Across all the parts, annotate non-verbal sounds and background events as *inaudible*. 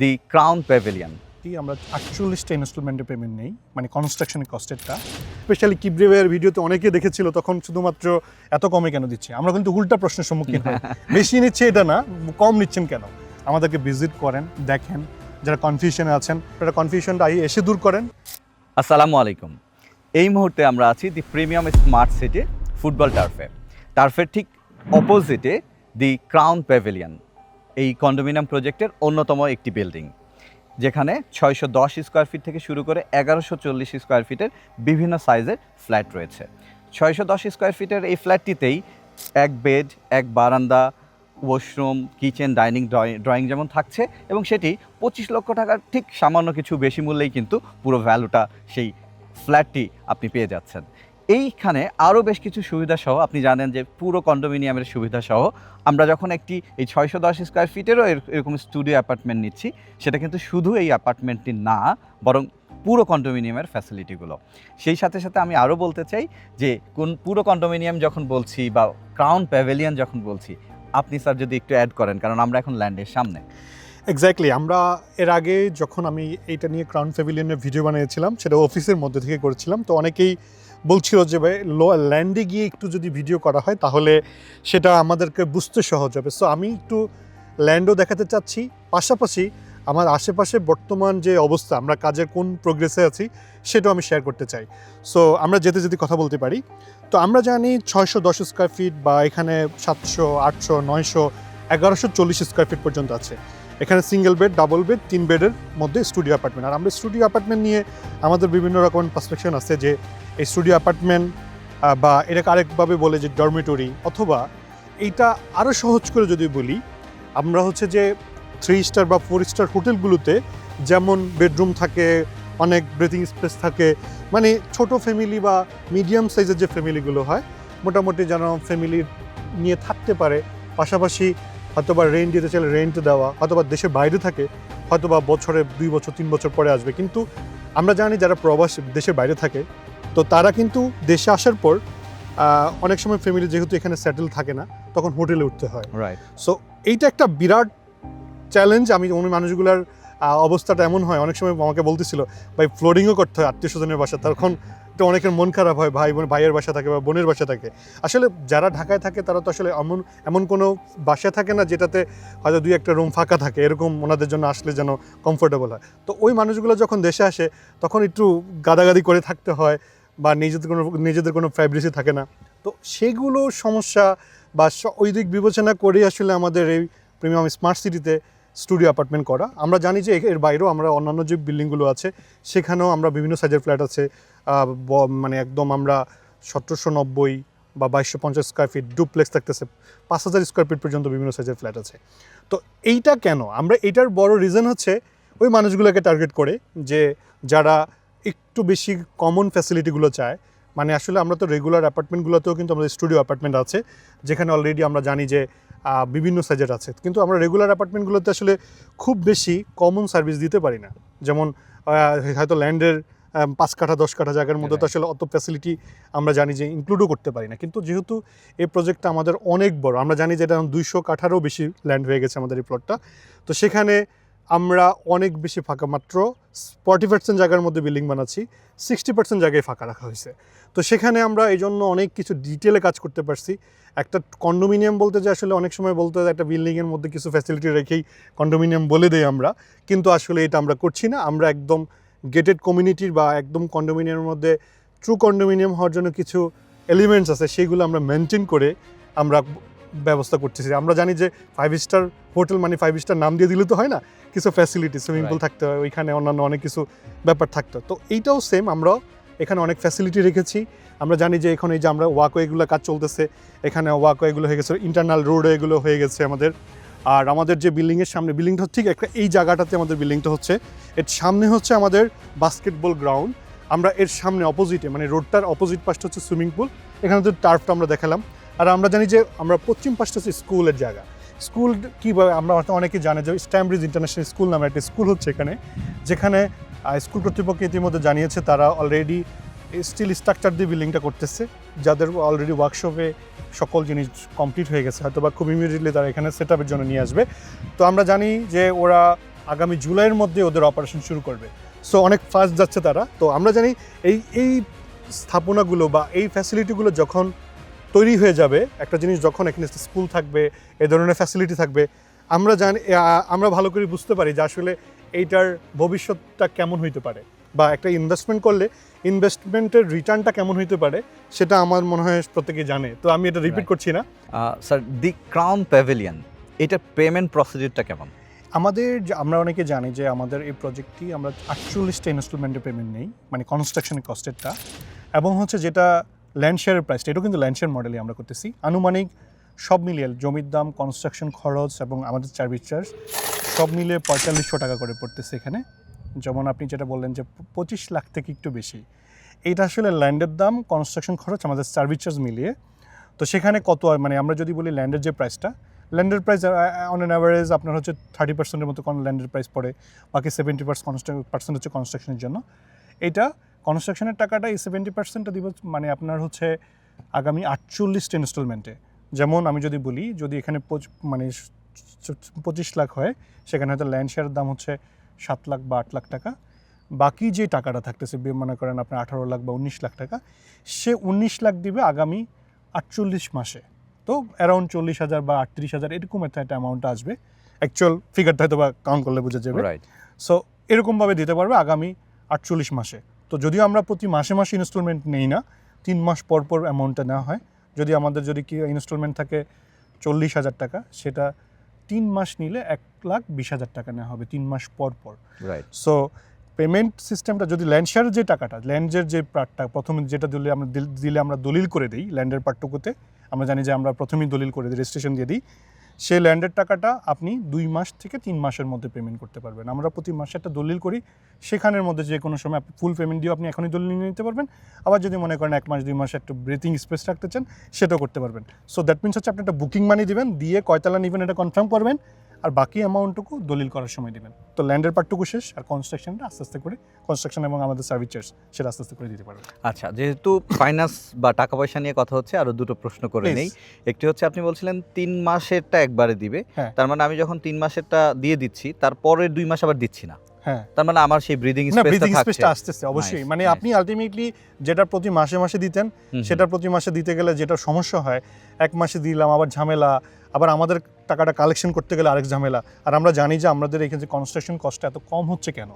দি crown pavilion কি আমরা আটচল্লিশটা ইনস্টলমেন্টের payment নেই মানে কনস্ট্রাকশনের কস্টেরটা স্পেশালি কিব্রিওয়ের ভিডিওতে অনেকে দেখেছিল তখন শুধুমাত্র এত কমে কেন দিচ্ছে? আমরা কিন্তু উল্টা প্রশ্নের সম্মুখীন হই। *laughs* বেশি নিচ্ছে এটা না কম নিচ্ছেন কেন? আমাদেরকে ভিজিট করেন দেখেন যারা কনফিউশনে আছেন তারা কনফিউশনটা এসে দূর করেন। আসসালামু আলাইকুম। এই মুহূর্তে আমরা আছি the premium smart city football টার্ফে টার্ফের ঠিক অপোজিটে দি ক্রাউন প্যাভিলিয়ন এই কন্ডোমিনিয়াম প্রজেক্টের অন্যতম একটি বিল্ডিং যেখানে ছয়শো দশ স্কোয়ার ফিট থেকে শুরু করে এগারোশো চল্লিশ স্কোয়ার ফিটের বিভিন্ন সাইজের ফ্ল্যাট রয়েছে। ছয়শো দশ স্কোয়ার ফিটের এই ফ্ল্যাটটিতেই এক বেড এক বারান্দা ওয়াশরুম কিচেন ডাইনিং ড্রয়িং যেমন থাকছে এবং সেটি পঁচিশ লক্ষ টাকার ঠিক সামান্য কিছু বেশি মূল্যেই কিন্তু পুরো ভ্যালুটা সেই ফ্ল্যাটটি আপনি পেয়ে যাচ্ছেন। এইখানে আরও বেশ কিছু সুবিধা সহ, আপনি জানেন যে পুরো কন্ডোমিনিয়ামের সুবিধা সহ, আমরা যখন একটি এই ছয়শো দশ স্কোয়ার ফিটেরও এর- এরকম স্টুডিও অ্যাপার্টমেন্ট নিচ্ছি, সেটা কিন্তু শুধু এই অ্যাপার্টমেন্টটি না, বরং পুরো কন্ডোমিনিয়ামের ফ্যাসিলিটিগুলো সেই সাথে সাথে আমি আরও বলতে চাই যে, কোন পুরো কন্ডোমিনিয়াম যখন বলছি বা ক্রাউন প্যাভিলিয়ন যখন বলছি, আপনি স্যার যদি একটু অ্যাড করেন, কারণ আমরা এখন ল্যান্ডের সামনে। এক্স্যাক্টলি আমরা এর আগে যখন আমি এইটা নিয়ে ক্রাউন প্যাভিলিয়নের ভিডিও বানিয়েছিলাম, সেটা অফিসের মধ্যে থেকে করেছিলাম, তো অনেকেই বলছিল যে, ভাই ল্যান্ডে গিয়ে একটু যদি ভিডিও করা হয়, তাহলে সেটা আমাদেরকে বুঝতে সহজ হবে। সো আমি একটু ল্যান্ডও দেখাতে চাচ্ছি। পাশাপাশি আমার আশেপাশে বর্তমান যে অবস্থা, আমরা কাজের কোন প্রোগ্রেসে আছি, সেটাও আমি শেয়ার করতে চাই। সো আমরা যেতে যেতে কথা বলতে পারি। তো আমরা জানি ছয়শো দশ স্কোয়ার ফিট বা এখানে সাতশো, আটশো, নয়শো, এগারোশো চল্লিশ স্কোয়ার ফিট পর্যন্ত আছে। এখানে সিঙ্গেল বেড ডাবল বেড তিন বেডের মধ্যে স্টুডিও অ্যাপার্টমেন্ট আর আমরা স্টুডিও অ্যাপার্টমেন্ট নিয়ে আমাদের বিভিন্ন রকম পারসেপশন আছে যে এই স্টুডিও অ্যাপার্টমেন্ট বা এটাকে আরেকভাবে বলে যে ডরমিটরি অথবা এইটা আরও সহজ করে যদি বলি, আমরা হচ্ছে যে থ্রি স্টার বা ফোর স্টার হোটেলগুলোতে যেমন বেডরুম থাকে, অনেক ব্রেথিং স্পেস থাকে মানে ছোট ফ্যামিলি বা মিডিয়াম সাইজের যে ফ্যামিলিগুলো হয়, মোটামুটি যেন ফ্যামিলি নিয়ে থাকতে পারে। পাশাপাশি হয়তোবা রেন্ট দিতে চাইলে রেন্ট দেওয়া হয়তোবা দেশের বাইরে থাকে হয়তোবা বছরে দুই বছর তিন বছর পরে আসবে। কিন্তু আমরা জানি যারা প্রবাস দেশের বাইরে থাকে তো তারা কিন্তু দেশে আসার পর অনেক সময় ফ্যামিলি যেহেতু এখানে সেটেল থাকে না তখন হোটেলে উঠতে হয়। রাইট সো এইটা একটা বিরাট চ্যালেঞ্জ আমি অন্য মানুষগুলার অবস্থাটা এমন হয় অনেক সময় আমাকে বলতেছিল ভাই ফ্লোরিংও করতে হয় আত্মীয় স্বজনের বাসা। তখন তো অনেকের মন খারাপ হয়, ভাই বোন, ভাইয়ের বাসা থাকে বা বোনের বাসা থাকে। আসলে যারা ঢাকায় থাকে তারা তো আসলে এমন এমন কোনো বাসা থাকে না যেটাতে হয়তো দুই একটা রুম ফাঁকা থাকে, এরকম ওনাদের জন্য আসলে যেন কমফোর্টেবল হয়। তো ওই মানুষগুলো যখন দেশে আসে, তখন একটু গাদাগাদি করে থাকতে হয় বা নিজেদের কোনো নিজেদের কোনো প্রাইভেসি থাকে না। তো সেগুলো সমস্যা বা ওই দিক বিবেচনা করেই আসলে আমাদের এই প্রিমিয়াম স্মার্ট সিটিতে স্টুডিও অ্যাপার্টমেন্ট করা। আমরা জানি যে এর বাইরেও আমরা অন্যান্য যে বিল্ডিংগুলো আছে, সেখানেও আমরা বিভিন্ন সাইজের ফ্ল্যাট আছে মানে একদম আমরা সতেরোশো নব্বই বা বাইশশো পঞ্চাশ স্কোয়ার ফিট ডুপ্লেক্স থাকতেছে, পাঁচ হাজার স্কোয়ার ফিট পর্যন্ত বিভিন্ন সাইজের ফ্ল্যাট আছে। তো এইটা কেন? আমরা এইটার বড় রিজন হচ্ছে ওই মানুষগুলোকে টার্গেট করে যে যারা একটু বেশি কমন ফ্যাসিলিটিগুলো চায়। মানে আসলে আমরা তো রেগুলার অ্যাপার্টমেন্টগুলোতেও কিন্তু আমাদের স্টুডিও অ্যাপার্টমেন্ট আছে, যেখানে অলরেডি আমরা জানি যে বিভিন্ন সাইজের আছে। কিন্তু আমরা রেগুলার অ্যাপার্টমেন্টগুলোতে আসলে খুব বেশি কমন সার্ভিস দিতে পারি না। যেমন হয়তো ল্যান্ডের পাঁচ কাঠা দশ কাঠা জায়গার মধ্যে তো আসলে অত ফ্যাসিলিটি আমরা জানি যে ইনক্লুডও করতে পারি না। কিন্তু যেহেতু এই প্রজেক্টটা আমাদের অনেক বড় আমরা জানি যে এটা দুইশো কাঠারও বেশি ল্যান্ড হয়ে গেছে আমাদের এই প্লটটা তো সেখানে আমরা অনেক বেশি ফাঁকা, মাত্র ফর্টি পার্সেন্ট জায়গার মধ্যে বিল্ডিং বানাচ্ছি সিক্সটি পার্সেন্ট জায়গায় ফাঁকা রাখা হয়েছে। তো সেখানে আমরা এই জন্য অনেক কিছু ডিটেলে কাজ করতে পারছি। একটা কন্ডোমিনিয়াম বলতে যে আসলে অনেক সময় বলতে হয়, একটা বিল্ডিংয়ের মধ্যে কিছু ফ্যাসিলিটি রেখেই কন্ডোমিনিয়াম বলে দেই আমরা। কিন্তু আসলে এটা আমরা করছি না। আমরা একদম গেটেড কমিউনিটির বা একদম কন্ডোমিনিয়ামের মধ্যে ট্রু কন্ডোমিনিয়াম হওয়ার জন্য কিছু এলিমেন্টস আছে, সেগুলো আমরা মেনটেন করে আমরা ব্যবস্থা করতেছি। আমরা জানি যে ফাইভ স্টার হোটেল মানে ফাইভ স্টার নাম দিয়ে দিলে তো হয় না কিছু ফ্যাসিলিটি সুইমিং পুল থাকতে হয় ওইখানে অন্যান্য অনেক কিছু ব্যাপার থাকতে হয়। তো এইটাও সেম আমরাও এখানে অনেক ফ্যাসিলিটি রেখেছি। আমরা জানি যে এখন এই যে আমরা ওয়াকওয়েগুলো কাজ চলতেছে এখানে ওয়াকওয়েগুলো হয়ে গেছে ইন্টারনাল রোড এগুলো হয়ে গেছে আমাদের। আর আমাদের যে বিল্ডিংয়ের সামনে বিল্ডিংটা ঠিক একটা এই জায়গাটাতে আমাদের বিল্ডিংটা হচ্ছে এর সামনে হচ্ছে আমাদের বাস্কেটবল গ্রাউন্ড আমরা এর সামনে অপোজিটে মানে রোডটার অপোজিট পাশটা হচ্ছে সুইমিং পুল এখানে তো টার্ফটা আমরা দেখালাম আর আমরা জানি যে আমরা পশ্চিম পাশটা হচ্ছে স্কুলের জায়গা। স্কুল কীভাবে আমরা অনেকে জানে যে স্ট্যাম্ব্রিজ ইন্টারন্যাশনাল স্কুল নামে একটা স্কুল হচ্ছে এখানে, যেখানে স্কুল কর্তৃপক্ষ ইতিমধ্যে জানিয়েছে তারা অলরেডি স্টিল স্ট্রাকচার দিয়ে বিল্ডিংটা করতেছে, যাদের অলরেডি ওয়ার্কশপে সকল জিনিস কমপ্লিট হয়ে গেছে হয়তো বা খুব ইমিডিয়েটলি তারা এখানে সেট আপের জন্য নিয়ে আসবে। তো আমরা জানি যে ওরা আগামী জুলাইয়ের মধ্যে ওদের অপারেশন শুরু করবে। সো অনেক ফাস্ট যাচ্ছে তারা। তো আমরা জানি এই এই স্থাপনাগুলো বা এই ফ্যাসিলিটিগুলো যখন তৈরি হয়ে যাবে। একটা জিনিস যখন এখানে স্কুল থাকবে এ ধরনের ফ্যাসিলিটি থাকবে আমরা জানি আমরা ভালো করে বুঝতে পারি যে আসলে এইটার ভবিষ্যৎটা কেমন হইতে পারে বা একটা ইনভেস্টমেন্ট করলে ইনভেস্টমেন্টের রিটার্নটা কেমন হইতে পারে সেটা আমার মনে হয় প্রত্যেকে জানে। তো আমি এটা রিপিট করছি না। স্যার দি ক্রাউন প্যাভিলিয়ন এটার পেমেন্ট প্রসিডিউরটা কেমন? আমাদের যে- আমরা অনেকে জানি যে আমাদের এই প্রজেক্টটি আমরা আটচল্লিশটা ইনস্টলমেন্টের পেমেন্ট নেই মানে কনস্ট্রাকশনের কস্টেরটা এবং হচ্ছে যেটা ল্যান্ড শেয়ারের প্রাইসটা এটাও কিন্তু ল্যান্ড শেয়ার মডেলই আমরা করতেছি। আনুমানিক সব মিলিয়ে জমির দাম কনস্ট্রাকশন খরচ এবং আমাদের সার্ভিস চার্জ সব মিলিয়ে পঁয়তাল্লিশশো টাকা করে পড়তেছে এখানে। যেমন আপনি যেটা বললেন যে পঁচিশ লাখ থেকে একটু বেশি। এইটা আসলে ল্যান্ডের দাম কনস্ট্রাকশন খরচ, আমাদের সার্ভিস চার্জ মিলিয়ে। তো সেখানে কত মানে আমরা যদি বলি ল্যান্ডের যে প্রাইসটা ল্যান্ডের প্রাইস অন অ্যান অ্যাভারেজ আপনার হচ্ছে থার্টি পার্সেন্টের মতো কোন ল্যান্ডের প্রাইস পড়ে, বাকি সেভেন্টি পার্সেন্ট পার্সেন্ট হচ্ছে কনস্ট্রাকশনের জন্য। এইটা কনস্ট্রাকশনের টাকাটা এই সেভেন্টি পার্সেন্টটা দিব মানে আপনার হচ্ছে আগামী আটচল্লিশটা ইনস্টলমেন্টে যেমন আমি যদি বলি যদি এখানে মানে পঁচিশ লাখ হয় সেখানে হয়তো ল্যান্ড শেয়ারের দাম হচ্ছে সাত লাখ বা আট লাখ টাকা। বাকি যে টাকাটা থাকতেছে মনে করেন আপনার আঠারো লাখ বা উনিশ লাখ টাকা সে উনিশ লাখ দিবে আগামী আটচল্লিশ মাসে। তো অ্যারাউন্ড চল্লিশ হাজার বা আটত্রিশ হাজার এরকম একটা একটা অ্যামাউন্টটা আসবে। অ্যাকচুয়াল ফিগারটা হয়তো বা কাউন্ট করলে বোঝা যাবে। রাইট সো এরকমভাবে দিতে পারবে আগামী আটচল্লিশ মাসে। তো যদিও আমরা প্রতি মাসে মাসে ইনস্টলমেন্ট নেই না তিন মাস পর পর অ্যামাউন্টটা নেওয়া হয়। যদি আমাদের যদি কি ইনস্টলমেন্ট থাকে চল্লিশ হাজার টাকা সেটা তিন মাস নিলে এক লাখ বিশ হাজার টাকা নেওয়া হবে তিন মাস পর পর। রাইট সো পেমেন্ট সিস্টেমটা যদি ল্যান্ড শেয়ারের যে টাকাটা ল্যান্ডের যে পার্টটা প্রথমে যেটা দিলে আমরা দিলে আমরা দলিল করে দিই ল্যান্ডের পার্টটুকুতে আমরা জানি যে আমরা প্রথমেই দলিল করে দিই রেজিস্ট্রেশন দিয়ে দিই। সেই ল্যান্ডের টাকাটা আপনি দুই মাস থেকে তিন মাসের মধ্যে পেমেন্ট করতে পারবেন। আমরা প্রতি মাসে একটা দলিল করি। সেখানের মধ্যে যে কোনো সময় আপনি ফুল পেমেন্ট দিয়েও আপনি এখনই দলিল নিয়ে নিতে পারবেন। আবার যদি মনে করেন এক মাস, দুই মাস একটু ব্রিথিং স্পেস রাখতে চান, সেটাও করতে পারবেন। সো দ্যাট মিনস হচ্ছে আপনি একটা বুকিং মানি দেবেন, দিয়ে কয়তলা নেবেন এটা কনফার্ম করবেন। আর বাকি অ্যামাউন্টটুকু দলিল করার সময় দেবেন। তো ল্যান্ডের পার্টটুকু শেষ আর কনস্ট্রাকশনটা আস্তে আস্তে করে কনস্ট্রাকশন এবং আমাদের সার্ভিস চার্জ সেটা আস্তে আস্তে করে দিতে পারবেন। আচ্ছা যেহেতু ফাইন্যান্স বা টাকা পয়সা নিয়ে কথা হচ্ছে আরও দুটো প্রশ্ন করে নেই। একটি হচ্ছে আপনি বলছিলেন তিন মাসেরটা একবারে দিবে। হ্যাঁ। তার মানে আমি যখন তিন মাসেরটা দিয়ে দিচ্ছি তারপরে দুই মাস আবার দিচ্ছি না। হ্যাঁ। তার মানে আমার সেই ব্রিদিং স্পেসটা স্পেসটা আসতেছে অবশ্যই। মানে আপনি আলটিমেটলি যেটা প্রতি মাসে মাসে দিতেন সেটা প্রতি মাসে দিতে গেলে যেটা সমস্যা হয় এক মাসে দিলাম আবার ঝামেলা আবার আমাদের টাকাটা কালেকশন করতে গেলে আরেক ঝামেলা। আর আমরা জানি যে আমাদের এখানে যে কনস্ট্রাকশন কস্টটা এত কম হচ্ছে কেন?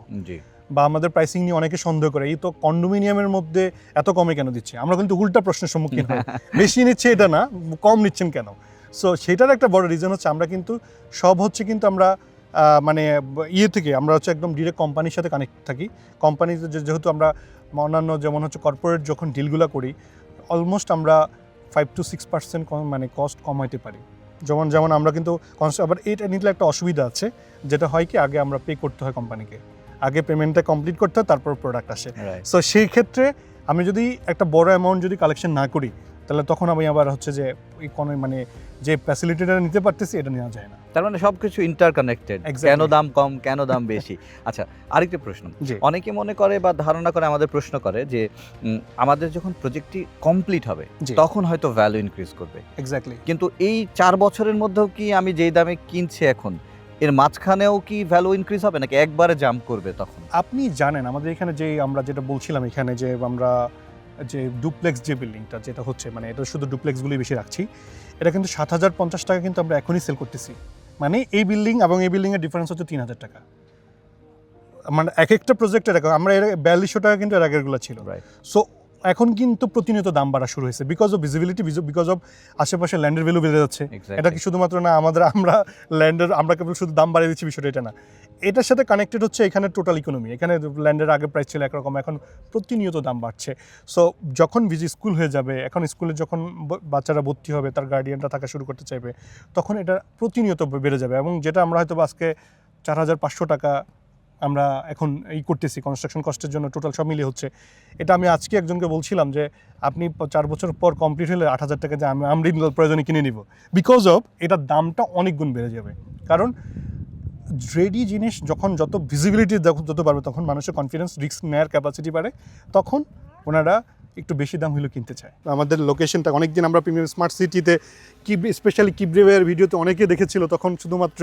বা আমাদের প্রাইসিং নিয়ে অনেকে সন্দেহ করে এই তো কন্ডোমিনিয়ামের মধ্যে এত কমে কেন দিচ্ছে? আমরা কিন্তু উল্টা প্রশ্নের সম্মুখীন হই। *laughs* বেশি নিচ্ছে এটা না কম নিচ্ছেন কেন? সো সেটার একটা বড় রিজন হচ্ছে আমরা কিন্তু সব হচ্ছে কিন্তু আমরা মানে ইয়ে থেকে আমরা হচ্ছে একদম ডিরেক্ট কোম্পানির সাথে কানেক্ট থাকি। কোম্পানিতে যেহেতু আমরা অন্যান্য যেমন হচ্ছে কর্পোরেট যখন ডিলগুলো করি অলমোস্ট আমরা ফাইভ টু সিক্স পার্সেন্ট মানে কস্ট কমাইতে পারি। যেমন যেমন আমরা কিন্তু আবার এটা নিতে একটা অসুবিধা আছে যেটা হয় কি আগে আমরা পে করতে হয় কোম্পানিকে আগে পেমেন্টটা কমপ্লিট করতে হয় তারপর প্রোডাক্ট আসে। সো সেই ক্ষেত্রে আমি যদি একটা বড় অ্যামাউন্ট যদি কালেকশন না করি তাহলে তখন আমি আবার হচ্ছে যে কোনো মানে যে ফ্যাসিলিটিটা নিতে পারতেছি এটা নেওয়া যায় না। তার মানে সবকিছু ইন্টারকানেক্টেড. কেন দাম কম কেন দাম বেশি? আচ্ছা আরেকটা প্রশ্ন। অনেকে মনে করে বা ধারণা করে আমাদের প্রশ্ন করে যে আমাদের যখন প্রজেক্টটি কমপ্লিট হবে তখন হয়তো ভ্যালু ইনক্রিজ করবে। এক্স্যাক্টলি কিন্তু এই চার বছরের মধ্যেও কি আমি যেই দামে কিনছি এখন এর মাঝখানেও কি ভ্যালু ইনক্রিজ হবে? নাকি একবারে জাম্প করবে তখন? আপনি জানেন আমাদের এখানে যে আমরা যেটা বলছিলাম এখানে যে আমরা যে ডুপ্লেক্স যে বিল্ডিংটা যেটা হচ্ছে মানে এটা শুধু ডুপ্লেক্সগুলি বেশি রাখছি এটা কিন্তু সাত হাজার পঞ্চাশ টাকা কিন্তু আমরা এখনই সেল করতেছি। মানে এই বিল্ডিং এবং এই বিল্ডিংয়ের ডিফারেন্স হচ্ছে তিন হাজার টাকা। মানে এক একটা প্রজেক্টের আমরা এর বিয়াল্লিশশো টাকা কিন্তু এর আগেরগুলো ছিল। সো এখন কিন্তু প্রতিনিয়ত দাম বাড়া শুরু হয়েছে। Because of visibility because of আশেপাশে ল্যান্ডের ভ্যালু বেড়ে যাচ্ছে। এটা কি শুধুমাত্র না আমাদের আমরা ল্যান্ডের আমরা কেবল শুধু দাম বাড়িয়ে দিচ্ছি বিষয়টা এটা না। এটার সাথে কানেক্টেড হচ্ছে এখানে টোটাল ইকোনমি এখানে ল্যান্ডের আগে প্রাইস ছিল একরকম, এখন প্রতিনিয়ত দাম বাড়ছে। সো যখন ভিজি স্কুল হয়ে যাবে, এখন স্কুলে যখন বাচ্চারা ভর্তি হবে, তার গার্ডিয়ানরা থাকা শুরু করতে চাইবে, তখন এটা প্রতিনিয়ত বেড়ে যাবে। এবং যেটা আমরা হয়তো আজকে চার হাজার পাঁচশো টাকা আমরা এখন এই করতেছি কনস্ট্রাকশন কস্টের জন্য টোটাল সব মিলিয়ে হচ্ছে। এটা আমি আজকে একজনকে বলছিলাম যে, আপনি চার বছর পর কমপ্লিট হলে আট হাজার টাকা যে আমি আমরি প্রয়োজনে কিনে নিব। বিকজ অফ এটার দামটা অনেক গুণ বেড়ে যাবে। কারণ রেডি জিনিস যখন যত ভিজিবিলিটি যত বাড়বে তখন মানুষের কনফিডেন্স রিস্ক নেওয়ার ক্যাপাসিটি বাড়ে তখন ওনারা একটু বেশি দাম হলেও কিনতে চায়। আমাদের লোকেশনটা অনেকদিন আমরা প্রিমিয়াম স্মার্ট সিটিতে কি স্পেশালি কিব্রিওয়ের ভিডিওতে অনেকে দেখেছিল তখন শুধুমাত্র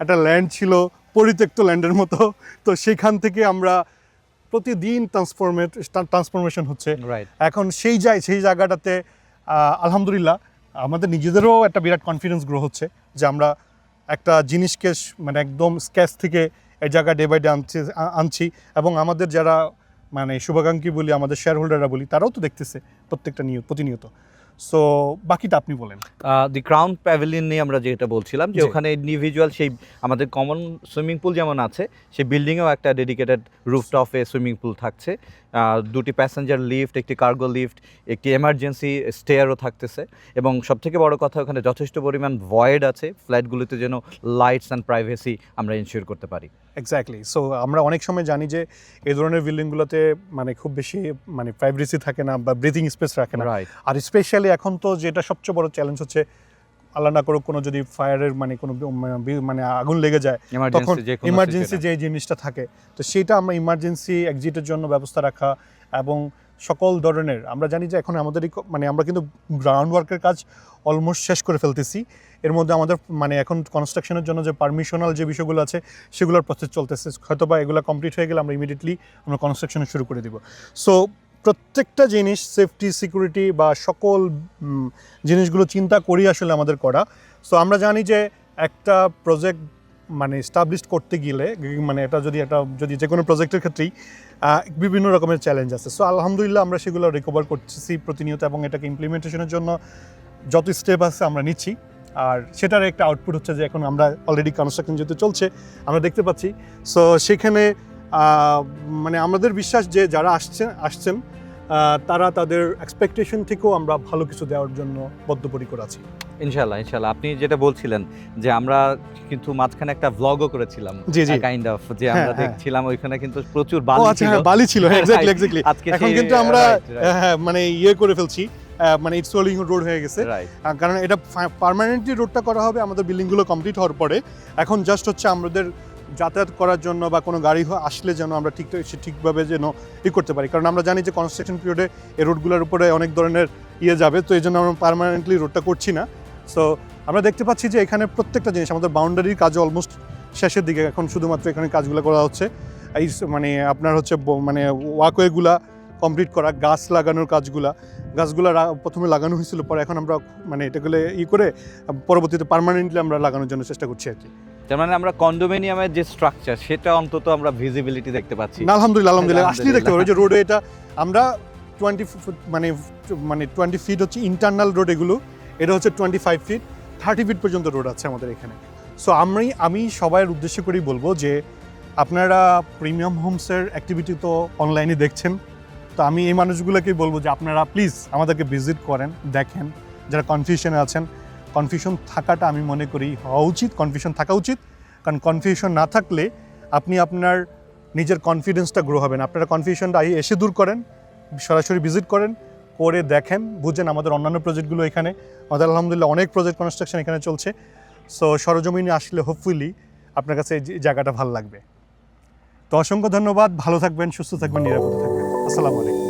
একটা ল্যান্ড ছিল পরিত্যক্ত ল্যান্ডের মতো। তো সেখান থেকে আমরা প্রতিদিন ট্রান্সফরমেট ট্রান্সফরমেশন হচ্ছে। রাইট এখন সেই জায় সেই জায়গাটাতে আলহামদুলিল্লাহ আমাদের নিজেদেরও একটা বিরাট কনফিডেন্স গ্রো হচ্ছে যে আমরা একটা জিনিসকে মানে একদম স্ক্যাচ থেকে এই জায়গা ডে বাই ডে আনছি আনছি। এবং আমাদের যারা মানে শুভাকাঙ্ক্ষী বলি, আমাদের শেয়ার হোল্ডাররা বলি, তারাও তো দেখতেছে প্রত্যেকটা নিয়ত প্রতিনিয়ত। সো বাকিটা আপনি বলেন। দি ক্রাউন প্যাভিলিয়ন নিয়ে আমরা যেটা বলছিলাম যে ওখানে ইন্ডিভিজুয়াল সেই আমাদের কমন সুইমিং পুল যেমন আছে সেই বিল্ডিংয়েও একটা ডেডিকেটেড রুফটপে সুইমিং পুল থাকছে। দুটি প্যাসেঞ্জার লিফট একটি কার্গো লিফট একটি এমার্জেন্সি স্টেয়ারও থাকতেছে। এবং সবথেকে বড় কথা ওখানে যথেষ্ট পরিমাণ ভয়েড আছে ফ্ল্যাটগুলোতে যেন লাইটস অ্যান্ড প্রাইভেসি আমরা ইনশিওর করতে পারি। এক্স্যাক্টলি সো আমরা অনেক সময় জানি যে এই ধরনের বিল্ডিংগুলোতে মানে খুব বেশি মানে প্রাইভেসি থাকে না বা ব্রিথিং স্পেস রাখে না। আর স্পেশালি এখন তো যেটা সবচেয়ে বড় চ্যালেঞ্জ হচ্ছে আল্লাহ না করুক কোনো যদি ফায়ারের মানে কোনো মানে আগুন লেগে যায় তখন ইমার্জেন্সি। যে জিনিসটা থাকে। তো সেটা আমরা ইমার্জেন্সি এক্সিটের জন্য ব্যবস্থা রাখা এবং সকল ধরনের, আমরা জানি যে এখন আমাদের মানে আমরা কিন্তু গ্রাউন্ড ওয়ার্কের কাজ অলমোস্ট শেষ করে ফেলতেছি। এর মধ্যে আমাদের মানে এখন কনস্ট্রাকশনের জন্য যে পারমিশনাল যে বিষয়গুলো আছে, সেগুলোর প্রসেস চলতেছে। হয়তো বা এগুলো কমপ্লিট হয়ে গেলে আমরা ইমিডিয়েটলি আমরা কনস্ট্রাকশনে শুরু করে দিব। সো প্রত্যেকটা জিনিস সেফটি সিকিউরিটি বা সকল জিনিসগুলো চিন্তা করি আসলে আমাদের করা। সো আমরা জানি যে একটা প্রজেক্ট মানে স্টাবলিশ করতে গেলে মানে এটা যদি একটা, যদি যে কোনো প্রজেক্টের ক্ষেত্রেই বিভিন্ন রকমের চ্যালেঞ্জ আছে। সো আলহামদুলিল্লাহ আমরা সেগুলো রিকভার করছি প্রতিনিয়ত এবং এটাকে ইমপ্লিমেন্টেশনের জন্য যত স্টেপ আছে আমরা নিচ্ছি। আর সেটার একটা আউটপুট হচ্ছে যে এখন আমরা অলরেডি কনস্ট্রাকশন যেহেতু চলছে, আমরা দেখতে পাচ্ছি। সো সেখানে মানে আমাদের বিশ্বাস যে যারা আসছেন আসছেন তারা তাদের এক্সপেকটেশন থেকেও আমরা ভালো কিছু দেওয়ার জন্য বদ্ধপরিকর আছি। ইনশাল্লাহ ইনশাল্লাহ আপনি যেটা বলছিলেন যে আমরা কিন্তু মাঝখানে একটা ভ্লগও করেছিলাম জি, জি। কাইন্ড অফ যে হ্যাঁ, আমরা হ্যাঁ। দেখছিলাম ওইখানে কিন্তু প্রচুর বালি আচ্ছা ছিল। হ্যাঁ বালি ছিল *laughs* এক্স্যাক্টলি এক্স্যাক্টলি এখন কিন্তু আমরা right, হ্যাঁ মানে ইয়ে করে ফেলছি মানে ইটস রোলিং রোড হয়ে গেছে। কারণ এটা পার্মানেন্টলি রোডটা করা হবে আমাদের বিল্ডিংগুলো কমপ্লিট হওয়ার পরে। এখন জাস্ট হচ্ছে আমাদের যাতায়াত করার জন্য বা কোনো গাড়ি আসলে যেন আমরা ঠিক ঠিকভাবে যেন ই করতে পারি। কারণ আমরা জানি যে কনস্ট্রাকশন পিরিয়ডে এই রোডগুলোর উপরে অনেক ধরনের ইয়ে যাবে তো এই জন্য আমরা পার্মানেন্টলি রোডটা করছি না। সো আমরা দেখতে পাচ্ছি যে এখানে প্রত্যেকটা জিনিস আমাদের বাউন্ডারির কাজ অলমোস্ট শেষের দিকে এখন শুধুমাত্র এখানে কাজগুলো করা হচ্ছে। এই মানে আপনার হচ্ছে মানে ওয়াকওয়েগুলা কমপ্লিট করা গাছ লাগানোর কাজগুলা। গাছগুলা প্রথমে লাগানো হয়েছিল পরে এখন আমরা মানে এটাগুলো ই করে পরবর্তীতে পার্মানেন্টলি আমরা লাগানোর জন্য চেষ্টা করছি আর কি। তার মানে আমরা কন্ডোমিনিয়ামের যে স্ট্রাকচার সেটা অন্তত আমরা ভিজিবিলিটি দেখতে পাচ্ছি। না, আলহামদুলিল্লাহ আলহামদুলিল্লাহ। আসলেই দেখতে আলহামদুলিল্লাহ। যে রোডে এটা আমরা টোয়েন্টি মানে মানে টোয়েন্টি ফিট হচ্ছে ইন্টারনাল রোড এগুলো এটা হচ্ছে twenty five feet thirty feet পর্যন্ত রোড আছে আমাদের এখানে। সো আমি আমি সবাইয়ের উদ্দেশ্য করেই বলব যে, আপনারা প্রিমিয়াম হোমসের অ্যাক্টিভিটি তো অনলাইনে দেখছেন। তো আমি এই মানুষগুলোকেই বলব যে, আপনারা প্লিজ আমাদেরকে ভিজিট করেন, দেখেন, যারা কনফিউশনে আছেন। কনফিউশন থাকাটা আমি মনে করি হওয়া উচিত কনফিউশন থাকা উচিত। কারণ কনফিউশন না থাকলে আপনি আপনার নিজের কনফিডেন্সটা গ্রো হবেন আপনারা কনফিউশনটা এসে দূর করেন, সরাসরি ভিজিট করেন। করে দেখেন, বুঝেন আমাদের অন্যান্য প্রজেক্টগুলো এখানে। আমাদের আলহামদুলিল্লাহ অনেক প্রজেক্ট কনস্ট্রাকশন এখানে চলছে। সো সরজমিনে আসলে হোপফুলি আপনার কাছে এই জায়গাটা ভালো লাগবে। তো অসংখ্য ধন্যবাদ, ভালো থাকবেন, সুস্থ থাকবেন, নিরাপদ থাকবেন। আসসালামু আলাইকুম।